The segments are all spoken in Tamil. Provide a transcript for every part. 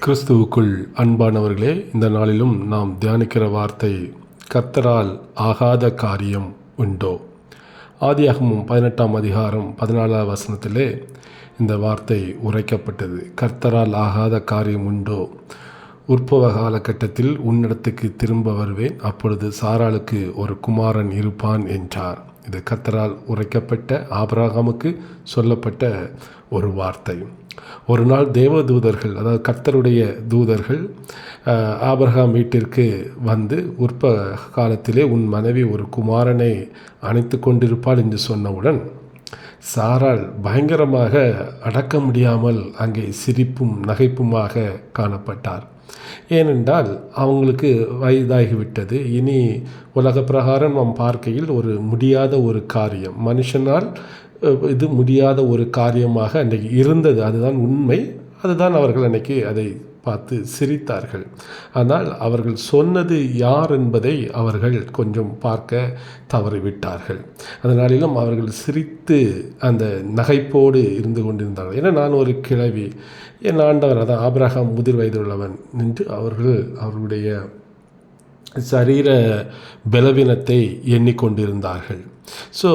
கிறிஸ்துவுக்குள் அன்பானவர்களே இந்த நாளிலும் நாம் தியானிக்கிற வார்த்தை கர்த்தரால் ஆகாத காரியம் உண்டோ? ஆதியாகமும் பதினெட்டாம் அதிகாரம் பதினாலாவது வசனத்திலே இந்த வார்த்தை உரைக்கப்பட்டது. கர்த்தரால் ஆகாத காரியம் உண்டோ? உற்பவ காலகட்டத்தில் உன்னிடத்துக்கு திரும்ப வருவேன். அப்பொழுது சாராளுக்கு ஒரு குமாரன் இருப்பான் என்றார். இது கர்த்தரால் உரைக்கப்பட்ட ஆபராகமுக்கு சொல்லப்பட்ட ஒரு வார்த்தை. ஒரு நாள் தேவதூதர்கள் அதாவது கர்த்தருடைய தூதர்கள் ஆபர்ஹாம் வீட்டிற்கு வந்து உற்ப காலத்திலே உன் மனைவி ஒரு குமாரனை அணைத்து கொண்டிருப்பாள் என்று சொன்னவுடன் சாரால் பயங்கரமாக அடக்க முடியாமல் அங்கே சிரிப்பும் நகைப்புமாக காணப்பட்டார். ஏனென்றால் அவங்களுக்கு வயதாகிவிட்டது. இனி உலக பிரகாரம் நாம் பார்க்கையில் ஒரு முடியாத ஒரு காரியம். மனுஷனால் இது முடியாத ஒரு காரியமாக அன்றைக்கு இருந்தது. அதுதான் உண்மை. அதுதான் அவர்கள் அன்றைக்கி அதை பார்த்து சிரித்தார்கள். ஆனால் அவர்கள் சொன்னது யார் என்பதை அவர்கள் கொஞ்சம் பார்க்க தவறிவிட்டார்கள். அதனாலும் அவர்கள் சிரித்து அந்த நகைப்போடு இருந்து கொண்டிருந்தார்கள். ஏன்னா நான் ஒரு கிழவி. என் ஆண்டவர் அதான் ஆபிரகாம் முதிர் வயதுள்ளவன் என்று அவர்கள் அவர்களுடைய சரீர பலவீனத்தை எண்ணிக்கொண்டிருந்தார்கள். ஸோ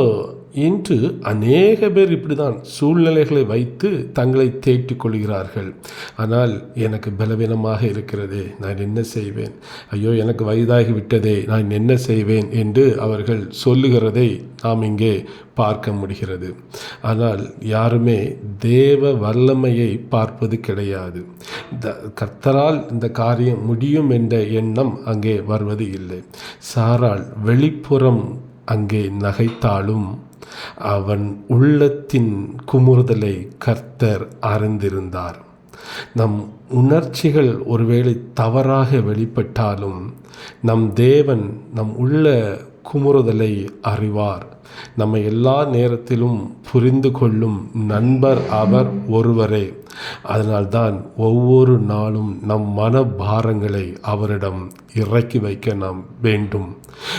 இன்று அநேக பேர் இப்படி தான் சூழ்நிலைகளை வைத்து தங்களை தேற்றிக் கொள்கிறார்கள். ஆனால் எனக்கு பலவீனமாக இருக்கிறதே. நான் என்ன செய்வேன்? ஐயோ எனக்கு வயதாகி விட்டதே. நான் என்ன செய்வேன் என்று அவர்கள் சொல்லுகிறதை நாம் இங்கே பார்க்க முடிகிறது. ஆனால் யாருமே தேவ வல்லமையை பார்ப்பது கிடையாது. இந்த கர்த்தரால் இந்த காரியம் முடியும் என்ற எண்ணம் அங்கே வருவது இல்லை. சாரால் வெளிப்புறம் அங்கே நகைத்தாலும் அவன் உள்ளத்தின் குமுறுதலை கர்த்தர் அறிந்திருந்தார். நம் உணர்ச்சிகள் ஒருவேளை தவறாக வெளிப்பட்டாலும் நம் தேவன் நம் உள்ள குமுறுதலை அறிவார். நம்மை எல்லா நேரத்திலும் புரிந்து கொள்ளும் நண்பர் அவர் ஒருவரே. அதனால்தான் ஒவ்வொரு நாளும் நம் மன பாரங்களை அவரிடம் இறக்கி வைக்க நாம் வேண்டும்.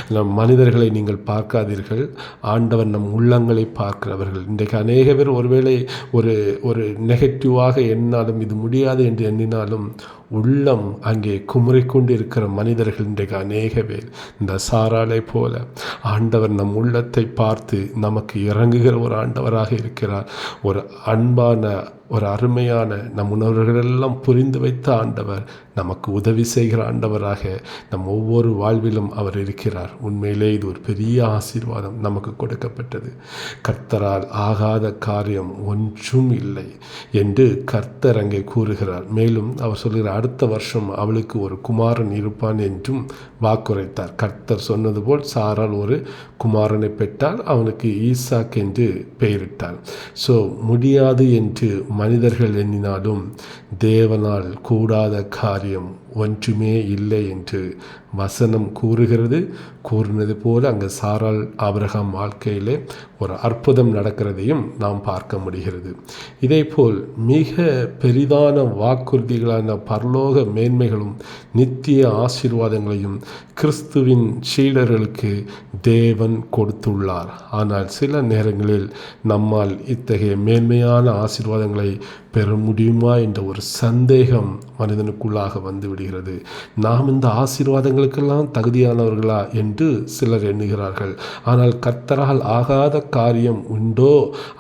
நம் மனிதர்களை நீங்கள் பார்க்காதீர்கள். ஆண்டவர் நம் உள்ளங்களை பார்க்கிறவர்கள். இன்றைக்கு அநேக பேர் ஒருவேளை ஒரு ஒரு நெகட்டிவாக எண்ணாலும் இது முடியாது என்று எண்ணினாலும் உள்ளம் அங்கே குமுறிக்கொண்டு இருக்கிற மனிதர்கள் இன்றைக்கு அநேக பேர். இந்த சாராலை போல ஆண்டவர் நம் உள்ளத்தை பார்த்து நமக்கு இறங்குகிற ஒரு ஆண்டவராக இருக்கிறார். ஒரு அன்பான ஒரு அருமையான நம் உணர்வுகளெல்லாம் புரிந்து வைத்த ஆண்டவர் நமக்கு உதவி செய்கிற ஆண்டவராக நம் ஒவ்வொரு வாழ்விலும் அவர் இருக்கிறார். உண்மையிலே இது ஒரு பெரிய ஆசீர்வாதம் நமக்கு கொடுக்கப்பட்டது. கர்த்தரால் ஆகாத காரியம் ஒன்றும் இல்லை என்று கர்த்தர் அங்கே கூறுகிறார். மேலும் அவர் சொல்கிறார் அடுத்த வருஷம் அவளுக்கு ஒரு குமாரன் இருப்பான் என்றும் வாக்குரைத்தார். கர்த்தர் சொன்னது போல் சாரால் ஒரு குமாரனை பெற்றால் அவனுக்கு ஈசாக் என்று பெயரிட்டார். ஸோ முடியாது என்று மனிதர்கள் எண்ணினாலும் தேவனால் கூடாத காரியம் ஒன்றுமே இல்லை என்று வசனம் கூறுகிறது. கூறினது போல அங்கே சாரால் ஆபிரகாம் வாழ்க்கையிலே ஒரு அற்புதம் நடக்கிறதையும் நாம் பார்க்க முடிகிறது. இதேபோல் மிக பெரிதான வாக்குறுதிகளான பரலோக மேன்மைகளும் நித்திய ஆசீர்வாதங்களையும் கிறிஸ்துவின் சீடர்களுக்கு தேவன் கொடுத்துள்ளார். ஆனால் சில நேரங்களில் நம்மால் இத்தகைய மேன்மையான ஆசீர்வாதங்களை பெற முடியுமா என்ற ஒரு சந்தேகம் மனிதனுக்குள்ளாக வந்துவிடும் விடுகிறது நாம் இந்த ஆசீர்வாதங்களுக்கெல்லாம் தகுதியானவர்களா என்று சிலர் எண்ணுகிறார்கள். ஆனால் கர்த்தரால் ஆகாத காரியம் உண்டோ?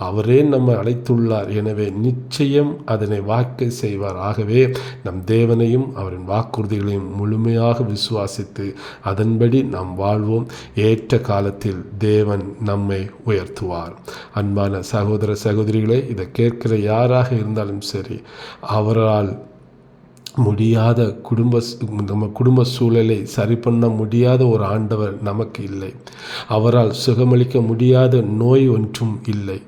அவரே நம்மை அழைத்துள்ளார். எனவே நிச்சயம் அதனை வாக்கை செய்வார். ஆகவே நம் தேவனையும் அவரின் வாக்குறுதிகளையும் முழுமையாக விசுவாசித்து அதன்படி நாம் வாழ்வோம். ஏற்ற காலத்தில் தேவன் நம்மை உயர்த்துவார். அன்பான சகோதர சகோதரிகளே இதை கேட்கிற யாராக இருந்தாலும் சரி அவரால் முடியாத குடும்ப நம்ம குடும்ப சூழலை சரி பண்ண முடியாத ஒரு ஆண்டவர் நமக்கு இல்லை. அவரால் சுகமளிக்க முடியாத நோய் ஒன்றும் இல்லை.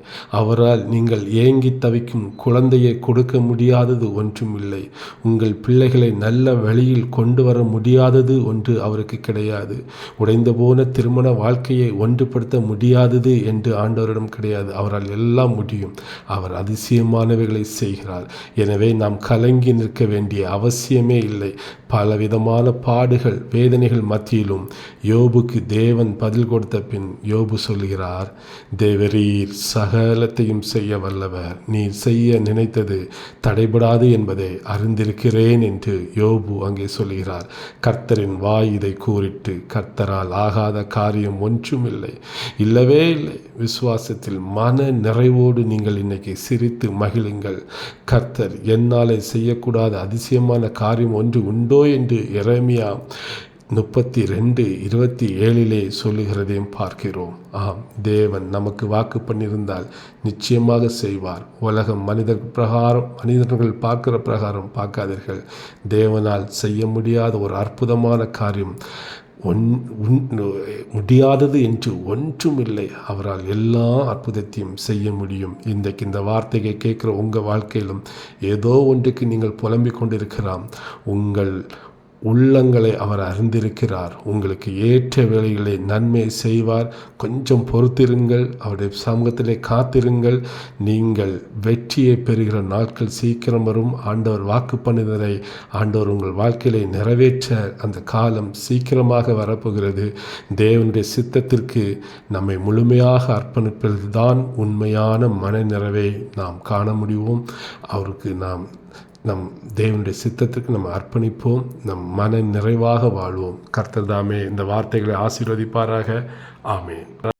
அவரால் நீங்கள் ஏங்கி தவிக்கும் குழந்தையை கொடுக்க முடியாதது ஒன்றும் இல்லை. உங்கள் பிள்ளைகளை நல்ல வழியில் கொண்டு வர முடியாதது ஒன்று அவருக்கு கிடையாது. உடைந்து போன திருமண வாழ்க்கையை ஒன்றுபடுத்த முடியாதது என்று ஆண்டவரிடம் கிடையாது. அவரால் எல்லாம் முடியும். அவர் அதிசயமானவைகளை செய்கிறார். எனவே நாம் கலங்கி நிற்க வேண்டிய அவசியமே இல்லை. பலவிதமான பாடுகள் வேதனைகள் மத்தியிலும் யோபுக்கு தேவன் பதில் கொடுத்த பின் யோபு சொல்கிறார் தேவரீர் சகலத்தையும் செய்ய வல்லவர். நீர் செய்ய நினைத்தது தடைபடாது என்பதை அறிந்திருக்கிறேன் என்று யோபு அங்கே சொல்கிறார். கர்த்தரின் வாய் இதை கூறிட்டு கர்த்தரால் ஆகாத காரியம் ஒன்றும் இல்லை இல்லவே இல்லை. விசுவாசத்தில் மன நிறைவோடு நீங்கள் இன்னைக்கு சிரித்து மகிழுங்கள். கர்த்தர் என்னாலே செய்யக்கூடாத அதிசயமான காரியம் ஒன்று உண்டோ என்று எரேமியா முப்பத்தி ரெண்டு இருபத்தி ஏழிலே சொல்லுகிறதையும் பார்க்கிறோம். ஆம் தேவன் நமக்கு வாக்கு பண்ணியிருந்தால் நிச்சயமாக செய்வார். உலகம் மனிதர் பிரகாரம் மனிதர்கள் பார்க்கிற பிரகாரம் பார்க்காதீர்கள். தேவனால் செய்ய முடியாத ஒரு அற்புதமான காரியம். ஒன் உன் முடியாதது என்று ஒன்றுமில்லை. அவரால் எல்லா அற்புதத்தையும் செய்ய முடியும். இன்றைக்கு இந்த வார்த்தையை கேட்குற உங்கள் வாழ்க்கையிலும் ஏதோ ஒன்றுக்கு நீங்கள் புலம்பிக் கொண்டிருக்கலாம். உங்கள் உள்ளங்களை அவர் அறிந்திருக்கிறார். உங்களுக்கு ஏற்ற வேலைகளை நன்மை செய்வார். கொஞ்சம் பொறுத்திருங்கள். அவருடைய சமூகத்திலே காத்திருங்கள். நீங்கள் வெற்றியை பெறுகிற நாட்கள் சீக்கிரம் வரும். ஆண்டவர் வாக்கு பண்ணினதை ஆண்டவர் உங்கள் வாழ்க்கையில நிறைவேற்ற அந்த காலம் சீக்கிரமாக வரப்போகிறது. தேவனுடைய சித்தத்திற்கு நம்மை முழுமையாக அர்ப்பணிப்பது தான் உண்மையான மன நிறைவை நாம் காண முடியும். அவருக்கு நாம் நம் தேவனுடைய சித்தத்திற்கு நம்ம அர்ப்பணிப்போம். நம் மன நிறைவாக வாழ்வோம். கர்த்தர் தாமே இந்த வார்த்தைகளை ஆசீர்வதிப்பாராக. ஆமேன்.